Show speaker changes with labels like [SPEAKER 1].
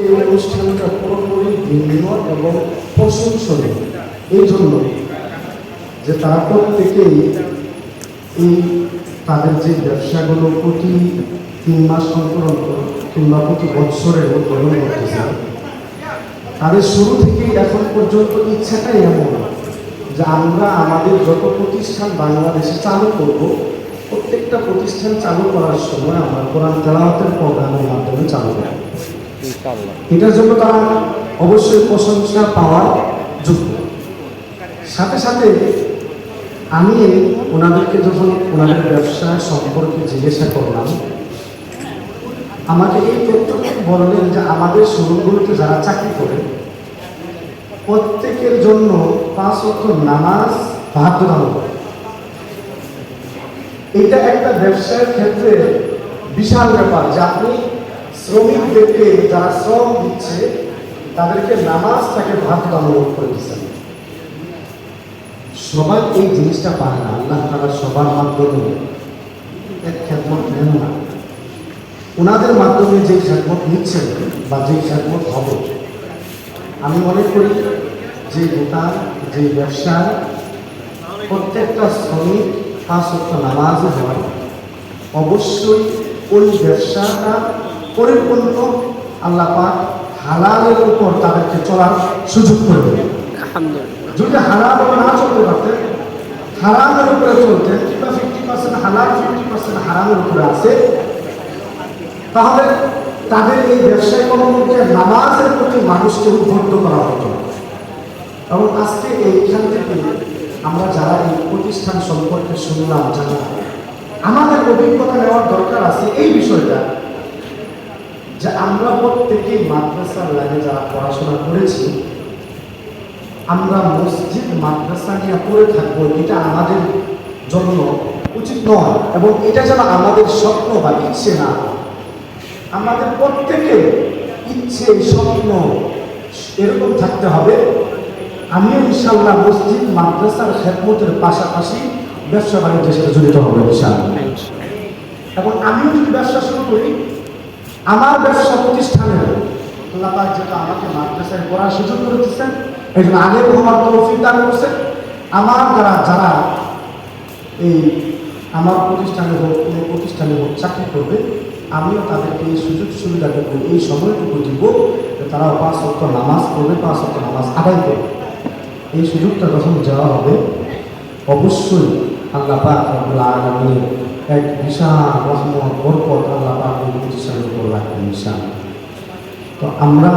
[SPEAKER 1] এই অনুষ্ঠানটা পুরোপুরি ভিন্ন এবং প্রশংসনীয়। এই জন্য যে তারা প্রত্যেকেই এই তাদের যে ব্যবসাগুলো প্রতি তিন মাস অন্তর অন্তর কিংবা প্রতি বৎসরের উদ্বোধন করতেছে, তাদের শুরু থেকেই এখন পর্যন্ত ইচ্ছাটাই এমন যে আমরা আমাদের যত প্রতিষ্ঠান বাংলাদেশে চালু করব, প্রত্যেকটা প্রতিষ্ঠান চালু করার সময় আমরা কোরআন তেলাওয়াতের প্রোগ্রামের মাধ্যমে চালু করব। এটার জন্য তারা অবশ্যই প্রশংসা পাওয়ার যোগ্য। সাথে সাথে আমি ওনাদেরকে যখন ওনাদের ব্যবসা সম্পর্কে জিজ্ঞাসা করলাম, আমাকে এই তথ্যটি বললেন যে আমাদের শোরুমগুলোতে যারা চাকরি করে, প্রত্যেকের জন্য পাঁচ অক্ট নামাজ বাধ্যতামূলক এটা একটা ব্যবসায়ের ক্ষেত্রে বিশাল ব্যাপার যে আপনি শ্রমিকদেরকে যারা শ্রম দিচ্ছে, তাদেরকে নামাজ তাকে বাধ্যতামূলক করে দিচ্ছেন সবাই এই জিনিসটা পায় না। আল্লাহ তারা সবার মাধ্যমে খ্যাতমত নেন না। ওনাদের মাধ্যমে যে খ্যাতমত নিচ্ছেন বা যে খ্যাতমত হবে, আমি মনে করি যে দোকান যে ব্যবসা, প্রত্যেকটা শ্রমিক পাঁচ নামাজে হয়, অবশ্যই ওই ব্যবসাটা পরিপূর্ণ আল্লাহ পাক হালালের উপর তাদেরকে চলার সুযোগ করে দেবে
[SPEAKER 2] আলহামদুলিল্লাহ।
[SPEAKER 1] যদি হালাল না চলতে পারতেন হারামের উপরে চলতেন কিংবা ফিফটি পার্সেন্ট হালাল ফিফটি পার্সেন্ট হারামের উপরে আছে তাহলে তাদের এই ব্যবসায় মধ্যে নামাজের প্রতি মানুষকে উদ্বুদ্ধ করা হতো। এবং আজকে এইখান থেকে আমরা যারা এই প্রতিষ্ঠান সম্পর্কে শুনলাম জানা আমাদের অভিজ্ঞতা নেওয়ার দরকার আছে এই বিষয়টা যে আমরা প্রত্যেকেই মাদ্রাসার লাইনে যারা পড়াশোনা করেছি আমরা মসজিদ মাদ্রাসা নিয়ে পড়ে থাকব এটা আমাদের জন্য উচিত নয় এবং এটা যেন আমাদের স্বপ্ন বা ইচ্ছে না আমাদের প্রত্যেকের ইচ্ছে স্বপ্ন এরকম থাকতে হবে। আমিও ইনশাল্লাহ মসজিদ মাদ্রাসার খেদমতের পাশাপাশি ব্যবসা বাণিজ্যের সাথে জড়িত হবে ইনশাল্লাহ এবং আমিও যদি ব্যবসা শুরু করি আমার ব্যবসা প্রতিষ্ঠানে আল্লাহ যেটা আমাকে মাদ্রাসায় পড়ার সুযোগ করে দিচ্ছেন এই জন্য আগে আমার তৌফিক দান করছে। আমার দ্বারা যারা এই আমার প্রতিষ্ঠানে হোক কোনো প্রতিষ্ঠানে হোক চাকরি করবে, আমিও তাদেরকে এই সুযোগ সুবিধা সুবিধাটুকু এই সময়টুকু দিব তারা পাঁচ অক্ট নামাজ পড়বে, পাঁচ অক্ট নামাজ আদায় করবে। এই সুযোগটা যখন যাওয়া হবে, অবশ্যই আল্লাহ পাক আলামিনের এক বিশাল রহমত, বরকত ইনশাআল্লাহ তো আমরা